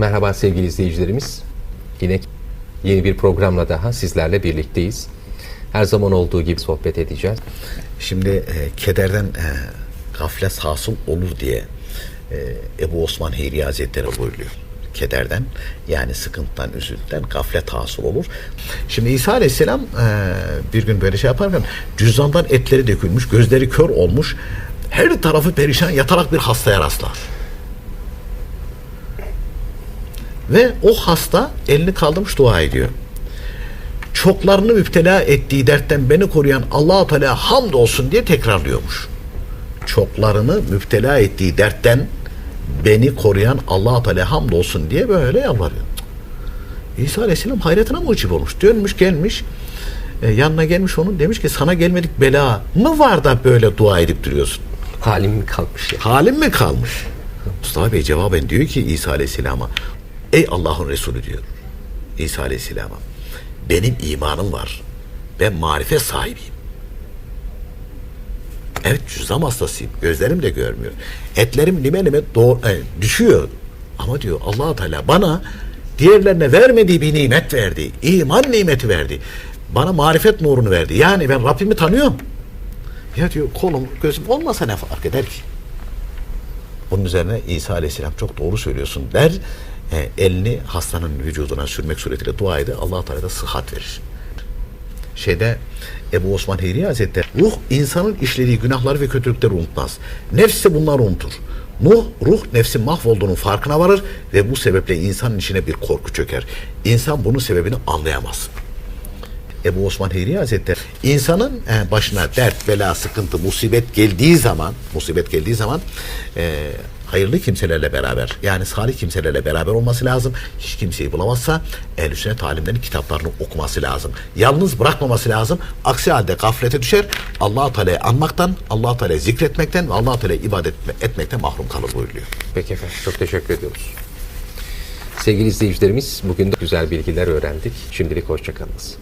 Merhaba sevgili izleyicilerimiz. Yine yeni bir programla daha sizlerle birlikteyiz. Her zaman olduğu gibi sohbet edeceğiz. Şimdi e, kederden e, gaflet hasıl olur diye e, Ebu Osman Heyri Hazretleri buyuruyor. Kederden yani sıkıntıdan, üzüntüden gaflet hasıl olur. Şimdi İsa Aleyhisselam e, bir gün böyle şey yaparken cüzdandan etleri dökülmüş, gözleri kör olmuş, her tarafı perişan yatarak bir hastaya rastlar. Ve o hasta elini kaldırmış dua ediyor çoklarını müptela ettiği dertten beni koruyan Allah-u Teala hamd olsun diye tekrarlıyormuş. Çoklarını müptela ettiği dertten beni koruyan Allah-u Teala hamd olsun diye böyle yalvarıyor. İsa Aleyhisselam hayretine mucib olmuş. Dönmüş gelmiş e, yanına gelmiş onun demiş ki sana gelmedik bela mı var da böyle dua edip duruyorsun? Halim mi kalmış ya? Halin mi kalmış? Mustafa Bey cevaben diyor ki İsa Aleyhisselam'a Ey Allah'ın Resulü diyor İsa Aleyhisselam'a benim imanım var. Ben marifet sahibiyim. Evet cüzdan hastasıyım. Gözlerim de görmüyor. Etlerim lime lime e, düşüyor. Ama diyor allah Teala bana diğerlerine vermediği bir nimet verdi. İman nimeti verdi. Bana marifet nurunu verdi. Yani ben Rabbimi tanıyorum. Ya diyor kolum gözüm olmasa ne fark eder ki? Bunun üzerine İsa Aleyhisselam çok doğru söylüyorsun der. E, elini hastanın vücuduna sürmek suretiyle dua eder. allah Teala da sıhhat verir. Şeyde Ebu Osman Heyri Hazretleri ruh insanın işlediği günahları ve kötülükleri unutmaz. Nefs de bunları unutur. Nuh, ruh nefsin mahvolduğunun farkına varır ve bu sebeple insanın içine bir korku çöker. İnsan bunun sebebini anlayamaz. Ebu Osman Heyri Hazretleri insanın e, başına dert, bela, sıkıntı, musibet geldiği zaman musibet geldiği zaman e, hayırlı kimselerle beraber yani salih kimselerle beraber olması lazım. Hiç kimseyi bulamazsa ehl sünnet talimlerin kitaplarını okuması lazım. Yalnız bırakmaması lazım. Aksi halde gaflete düşer. allah Teala'yı anmaktan, allah Teala'yı zikretmekten ve allah Teala'yı ibadet etmekten mahrum kalır buyuruyor. Peki efendim çok teşekkür ediyoruz. Sevgili izleyicilerimiz bugün de güzel bilgiler öğrendik. Şimdilik hoşçakalınız.